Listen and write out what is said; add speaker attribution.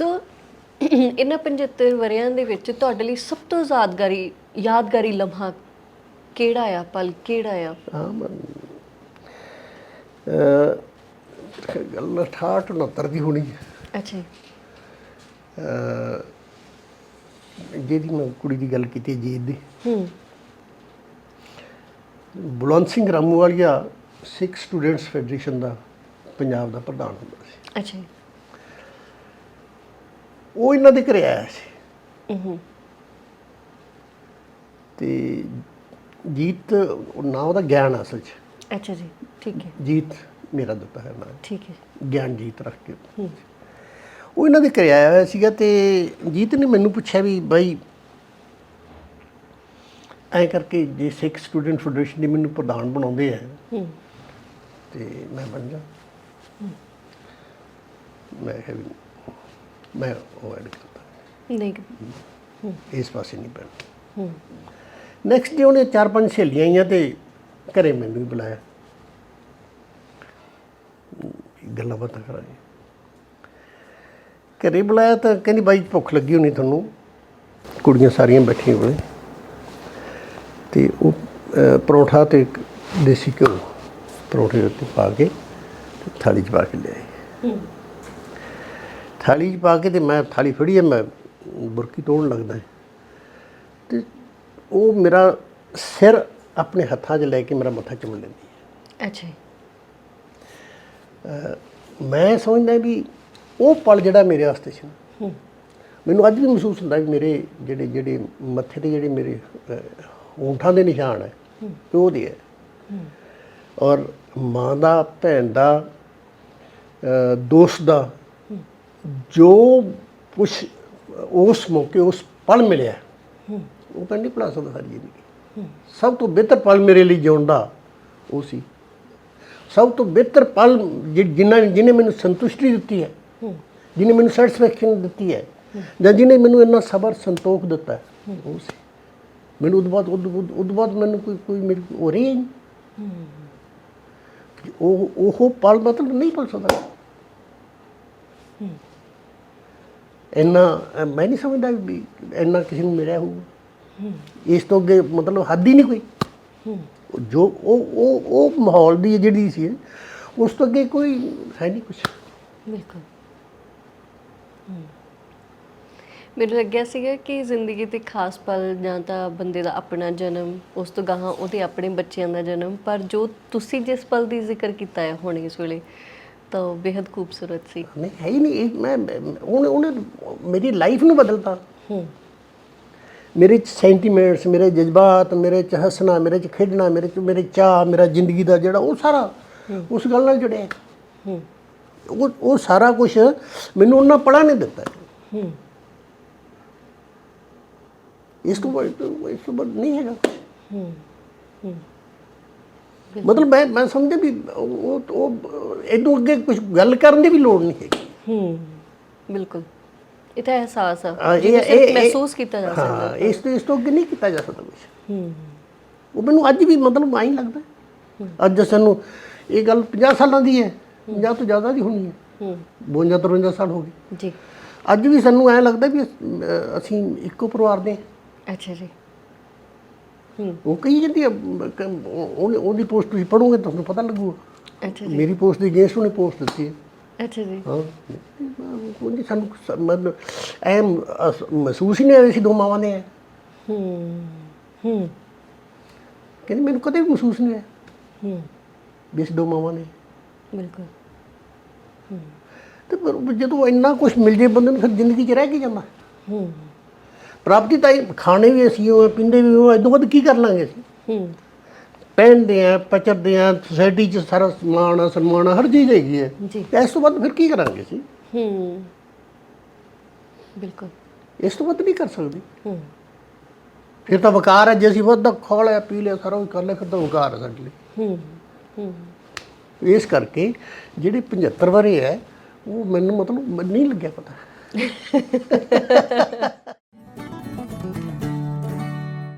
Speaker 1: ਸੋ ਇਹਨਾਂ 75 ਵਰਿਆਂ ਦੇ ਵਿੱਚ ਤੁਹਾਡੇ ਲਈ ਸਭ ਤੋਂ ਯਾਦਗਾਰੀ ਯਾਦਗਾਰੀ ਲਮਹਾ ਕਿਹੜਾ ਆ ਪਲ ਕਿਹੜਾ ਆ?
Speaker 2: ਅ ਗੱਲ 68 69 ਦੀ ਹੋਣੀ ਹੈ।
Speaker 1: ਅੱਛਾ ਜੀ,
Speaker 2: ਜਿਹਦੀ ਮੈਂ ਕੁੜੀ ਦੀ ਗੱਲ ਕੀਤੀ ਜੀਤ ਦੀ।
Speaker 1: ਹੂੰ।
Speaker 2: ਬੁਲੰਦ ਸਿੰਘ ਰਾਮੂਵਾਲੀਆ ਸਿੱਖ ਸਟੂਡੈਂਟਸ ਫੈਡਰੇਸ਼ਨ ਦਾ ਪੰਜਾਬ ਦਾ ਪ੍ਰਧਾਨ ਹੁੰਦਾ ਸੀ।
Speaker 1: ਅੱਛਾ ਜੀ,
Speaker 2: ਉਹ ਇਹਨਾਂ ਦੇ ਘਰੇ ਆਇਆ ਸੀ। ਤੇ ਜੀਤ ਨਾਂ ਉਹਦਾ ਗਿਆਨ ਅਸਲ 'ਚ।
Speaker 1: ਅੱਛਾ ਜੀ ਠੀਕ ਹੈ।
Speaker 2: ਜੀਤ ਮੇਰਾ ਦਿੱਤਾ ਹੈ ਨਾਂ।
Speaker 1: ਠੀਕ ਹੈ।
Speaker 2: ਗਿਆਨ ਜੀਤ ਰੱਖ ਕੇ। ਉਹ ਇਹਨਾਂ ਦੇ ਘਰੇ ਆਇਆ ਹੋਇਆ ਸੀਗਾ ਤੇ ਜੀਤ ਨੇ ਮੈਨੂੰ ਪੁੱਛਿਆ ਵੀ ਬਾਈ ਐ ਕਰਕੇ ਜੇ ਸਿੱਖ ਸਟੂਡੈਂਟ ਫੈਡਰੇਸ਼ਨ ਦੇ ਮੈਨੂੰ ਪ੍ਰਧਾਨ ਬਣਾਉਂਦੇ ਆ।
Speaker 1: ਹੂੰ।
Speaker 2: ਤੇ ਮੈਂ ਬਣ ਜਾ। ਮੈਂ ਕਿਹਾ ਵੀ ਮੈਂ ਉਹ ਐਡ ਕਰਤਾ
Speaker 1: ਨਹੀਂ।
Speaker 2: ਇਸ ਪਾਸੇ ਨਹੀਂ ਪੈਣਾ।
Speaker 1: ਹੂੰ।
Speaker 2: ਨੈਕਸਟ ਡੇ ਉਹਨੇ ਚਾਰ ਪੰਜ ਸਹੇਲੀਆਂ ਆਈਆਂ ਤੇ ਘਰੇ ਮੈਨੂੰ ਵੀ ਬੁਲਾਇਆ। ਗੱਲਾਂ ਬਾਤਾਂ ਕਰਾਂਗੇ। ਘਰੇ ਬੁਲਾਇਆ ਤਾਂ ਕਹਿੰਦੀ ਬਾਈ ਭੁੱਖ ਲੱਗੀ ਹੋਣੀ ਤੁਹਾਨੂੰ। ਕੁੜੀਆਂ ਸਾਰੀਆਂ ਬੈਠੀਆਂ ਹੋਏ ਤੇ ਉਹ ਅਹ, ਪਰੌਂਠਾ ਤੇ ਇੱਕ ਦੇਸੀ ਘਿਓ ਪਰੌਂਠੇ ਦੇ ਉੱਤੇ ਪਾ ਕੇ ਤੇ ਥਾਲੀ 'ਚ ਪਾ ਕੇ ਲਿਆਏ ਥਾਲੀ 'ਚ ਪਾ ਕੇ ਤੇ ਮੈਂ ਥਾਲੀ ਫੜੀ ਹੈ ਮੈਂ ਬੁਰਕੀ ਤੋੜਨ ਲੱਗਦਾ ਹੈ। ਤੇ ਉਹ ਮੇਰਾ ਸਿਰ ਆਪਣੇ ਹੱਥਾਂ 'ਚ ਲੈ ਕੇ ਮੇਰਾ ਮੱਥਾ ਚੁੰਮ ਲੈਂਦੀ ਹੈ।
Speaker 1: ਅੱਛਾ
Speaker 2: ਮੈਂ ਸਮਝਦਾ ਵੀ ਉਹ ਪਲ ਜਿਹੜਾ ਮੇਰੇ ਵਾਸਤੇ ਸੀ ਮੈਨੂੰ ਅੱਜ ਵੀ ਮਹਿਸੂਸ ਹੁੰਦਾ ਵੀ ਮੇਰੇ ਜਿਹੜੇ ਜਿਹੜੇ ਮੱਥੇ ਤੇ ਜਿਹੜੇ ਮੇਰੇ ਹੋਂਠਾਂ ਦੇ ਨਿਸ਼ਾਨ ਹੈ ਤੇ ਉਹਦੇ ਹੈ। ਔਰ ਮਾਂ ਦਾ ਭੈਣ ਦਾ ਦੋਸਤ ਦਾ ਜੋ ਕੁਛ ਉਸ ਮੌਕੇ ਉਸ ਪਲ ਮਿਲਿਆ ਉਹ ਤਾਂ ਨਹੀਂ ਭੁਲਾ ਸਕਦਾ ਸਾਰੀ ਜ਼ਿੰਦਗੀ। ਸਭ ਤੋਂ ਬਿਹਤਰ ਪਲ ਮੇਰੇ ਲਈ ਜਿਉਣ ਦਾ ਉਹ ਸੀ। ਸਭ ਤੋਂ ਬਿਹਤਰ ਪਲ ਜਿਨ੍ਹਾਂ ਜਿਹਨੇ ਮੈਨੂੰ ਸੰਤੁਸ਼ਟੀ ਦਿੱਤੀ ਹੈ ਜਿਹਨੇ ਮੈਨੂੰ ਸੈਟੀਸਫੈਕਸ਼ਨ ਦਿੱਤੀ ਹੈ ਜਾਂ ਜਿਹਨੇ ਮੈਨੂੰ ਇੰਨਾ ਸਬਰ ਸੰਤੋਖ ਦਿੱਤਾ ਹੈ, ਉਹ ਸੀ। ਮੈਨੂੰ ਉਦੋਂ ਬਾਅਦ ਉਦੋਂ ਉਦੋਂ- ਬਾਅਦ ਮੈਨੂੰ ਕੋਈ ਕੋਈ ਮੇਰੀ ਹੋ ਰਹੀ ਹੀ ਉਹ ਉਹ ਪਲ ਮਤਲਬ ਨਹੀਂ ਭੁੱਲ ਸਕਦਾ। ਇੰਨਾ ਮੈਂ ਨਹੀਂ ਸਮਝਦਾ ਵੀ ਇੰਨਾ ਕਿਸੇ ਨੂੰ ਮਿਲਿਆ ਹੋਊਗਾ ਇਸ ਤੋਂ ਅੱਗੇ ਮਤਲਬ ਹੱਦ ਹੀ ਨਹੀਂ ਕੋਈ। ਜੋ ਉਹ ਉਹ ਉਹ ਮਾਹੌਲ ਦੀ ਜਿਹੜੀ ਸੀ, ਉਸ ਤੋਂ ਅੱਗੇ ਕੋਈ ਹੈ ਨਹੀਂ ਕੁਝ
Speaker 1: ਬਿਲਕੁਲ। ਮੈਨੂੰ ਲੱਗਿਆ ਸੀਗਾ ਕਿ ਜ਼ਿੰਦਗੀ ਦੇ ਖਾਸ ਪਲ ਜਾਂ ਤਾਂ ਬੰਦੇ ਦਾ ਆਪਣਾ ਜਨਮ, ਉਸ ਤੋਂ ਗਾਹਾਂ ਉਹਦੇ ਆਪਣੇ ਬੱਚਿਆਂ ਦਾ ਜਨਮ, ਪਰ ਜੋ ਤੁਸੀਂ ਜਿਸ ਪਲ ਦੀ ਜ਼ਿਕਰ ਕੀਤਾ ਹੈ ਹੁਣ ਇਸ ਵੇਲੇ ਤਾਂ ਉਹ ਬੇहद ਖੂਬਸੂਰਤ ਸੀ।
Speaker 2: ਨਹੀਂ ਹੈ ਹੀ ਨਹੀਂ। ਇਹ ਮੈਂ ਮੈਂ- ਉਹਨੇ ਉਹਨੇ ਮੇਰੀ ਲਾਈਫ ਨੂੰ ਬਦਲਤਾ। ਮੇਰੇ ਚ ਸੈਂਟੀਮੈਂਟਸ ਮੇਰੇ ਜਜ਼ਬਾਤ ਮੇਰੇ ਚ ਹੱਸਣਾ ਮੇਰੇ ਚ ਖੇਡਣਾ ਮੇਰੇ ਚ ਮੇਰੇ ਚਾਹ ਮੇਰਾ ਜ਼ਿੰਦਗੀ ਦਾ ਜਿਹੜਾ ਉਹ ਸਾਰਾ ਉਸ ਗੱਲ ਨਾਲ ਜੁੜਿਆ। ਹੈ। ਉਹ ਉਹ ਸਾਰਾ ਕੁਝ ਮੈਨੂੰ ਉਹਨਾਂ ਪੜਾ ਨਹੀਂ ਦਿੱਤਾ।
Speaker 1: ਹੂੰ।
Speaker 2: ਇਸ ਤੋਂ ਵੱਧ ਇਸ ਤੋਂ ਵੱਧ ਨਹੀਂ ਹੈਗਾ। ਕੁਛ।
Speaker 1: ਹੂੰ। ਹੂੰ।
Speaker 2: ਮਤਲਬ ਮੈਂ ਮੈਂ ਸਮਝਦਾ ਵੀ ਉਹ ਉਹ ਇਹਦੋਂ ਅੱਗੇ ਕੁਝ ਗੱਲ ਕਰਨ ਦੀ ਵੀ ਲੋੜ ਨਹੀਂ ਹੈਗੀ।
Speaker 1: ਹੂੰ ਬਿਲਕੁਲ। ਇਹ ਤਾਂ ਅਹਿਸਾਸ ਆ ਜਿਹਨੂੰ
Speaker 2: ਇਹ-
Speaker 1: ਸਿਰਫ ਮਹਿਸੂਸ ਕੀਤਾ ਜਾ ਸਕਦਾ।
Speaker 2: ਹਾਂ ਇਸ ਤੋਂ ਇਸ ਤੋਂ ਅੱਗੇ ਨਹੀਂ ਕੀਤਾ ਜਾ ਸਕਦਾ ਕੁਝ
Speaker 1: ਹੂੰ।
Speaker 2: ਉਹ ਮੈਨੂੰ ਅੱਜ ਵੀ ਮਤਲਬ ਆਈ ਲੱਗਦਾ। ਅੱਜ ਸਾਨੂੰ ਇਹ ਗੱਲ 50 ਸਾਲਾਂ ਦੀ ਹੈ 50 ਤੋਂ ਜ਼ਿਆਦਾ ਦੀ ਹੋਣੀ ਹੈ।
Speaker 1: ਹੂੰ।
Speaker 2: 52 53 ਸਾਲ ਹੋ ਗਏ।
Speaker 1: ਜੀ।
Speaker 2: ਅੱਜ ਵੀ ਸਾਨੂੰ ਐ ਲੱਗਦਾ ਵੀ ਅਸੀਂ ਇੱਕੋ ਪਰਿਵਾਰ ਦੇ ਹਾਂ।
Speaker 1: ਅੱਛਾ ਜੀ।
Speaker 2: ਉਹ ਕਹੀ ਜਾਂਦੀ ਹੈ ਕ- ਉਹ- ਉਹਦੀ ਪੋਸਟ ਤੁਸੀਂ ਪੜੋਗੇ ਤੁਹਾਨੂੰ ਪਤਾ ਲੱਗੂਗਾ।
Speaker 1: ਅੱਛਾ ਜੀ।
Speaker 2: ਮੇਰੀ ਪੋਸਟ ਦੀ ਅਗੇਂਸਟ ਉਹਨੇ ਪੋਸਟ ਦਿੱਤੀ ਹੈ।
Speaker 1: ਅੱਛਾ ਜੀ।
Speaker 2: ਹਾਂ। ਉਹ ਨਹੀਂ ਸਾਨੂੰ ਸ- ਮਤਲਬ ਐ ਮਹਿਸੂਸ ਹੀ ਨਹੀਂ ਹੋਇਆ ਸੀ ਦੋ ਮਾਵਾਂ ਦੇ ਹੈ।
Speaker 1: ਹੂੰ ਹੂੰ।
Speaker 2: ਕਹਿੰਦੀ ਮੈਨੂੰ ਕਦੇ ਵੀ ਮਹਿਸੂਸ ਨਹੀਂ ਹੋਇਆ
Speaker 1: ਹੂੰ।
Speaker 2: ਵੀ ਅਸੀਂ ਦੋ ਮਾਵਾਂ ਨੇ
Speaker 1: ਬਿਲਕੁਲ।
Speaker 2: ਤੇ ਪਰ ਜਦੋਂ ਇੰਨਾ ਕੁਝ ਮਿਲ ਜੇ ਬੰਦੇ ਨੂੰ ਫਿਰ ਜ਼ਿੰਦਗੀ 'ਚ ਰਹਿ ਕੀ ਜਾਂਦਾ?
Speaker 1: ਹੂੰ।
Speaker 2: ਪ੍ਰਾਪਤੀ ਤਾਂ ਖਾਣੇ ਵੀ ਅਸੀਂ ਉਹ ਪੀਂਦੇ ਵੀ ਉਹ ਇਦੋਂ ਵੱਧ ਕੀ ਕਰ ਲਾਂਗੇ ਅਸੀਂ?
Speaker 1: ਹੂੰ।
Speaker 2: ਪਹਿਨਦੇ ਆ ਪਚਰਦੇ ਆ ਸੋਸਾਇਟੀ 'ਚ ਸਾਰਾ ਸਮਾਨ ਸਨਮਾਨ ਹਰ ਚੀਜ਼ ਹੈਗੀ ਹੈ।
Speaker 1: ਜੀ।
Speaker 2: ਇਸ ਤੋਂ ਵੱਧ ਫਿਰ ਕੀ ਕਰਾਂਗੇ ਅਸੀਂ?
Speaker 1: ਹੂੰ। ਬਿਲਕੁਲ।
Speaker 2: ਇਸ ਤੋਂ ਵੱਧ ਨਹੀਂ ਕਰ ਸਕਦੇ।
Speaker 1: ਹੂੰ।
Speaker 2: ਫਿਰ ਤਾਂ ਵਕਾਰ ਹੈ ਜੇ ਅਸੀਂ ਵੱਧ ਖਾ ਲਿਆ ਪੀ ਲਿਆ ਸਾਰਾ ਕੁਝ ਕਰ ਲਿਆ ਫਿਰ ਤਾਂ ਵਕਾਰ ਹੈ ਸਾਡੇ ਲਈ।
Speaker 1: ਹੂੰ ਹੂੰ।
Speaker 2: ਇਸ ਕਰਕੇ ਜਿਹੜੇ 75 ਵਰੇ ਹੈ ਉਹ ਮੈਨੂੰ ਮਤਲਬ ਨਹੀਂ ਲੱਗਿਆ ਪਤਾ।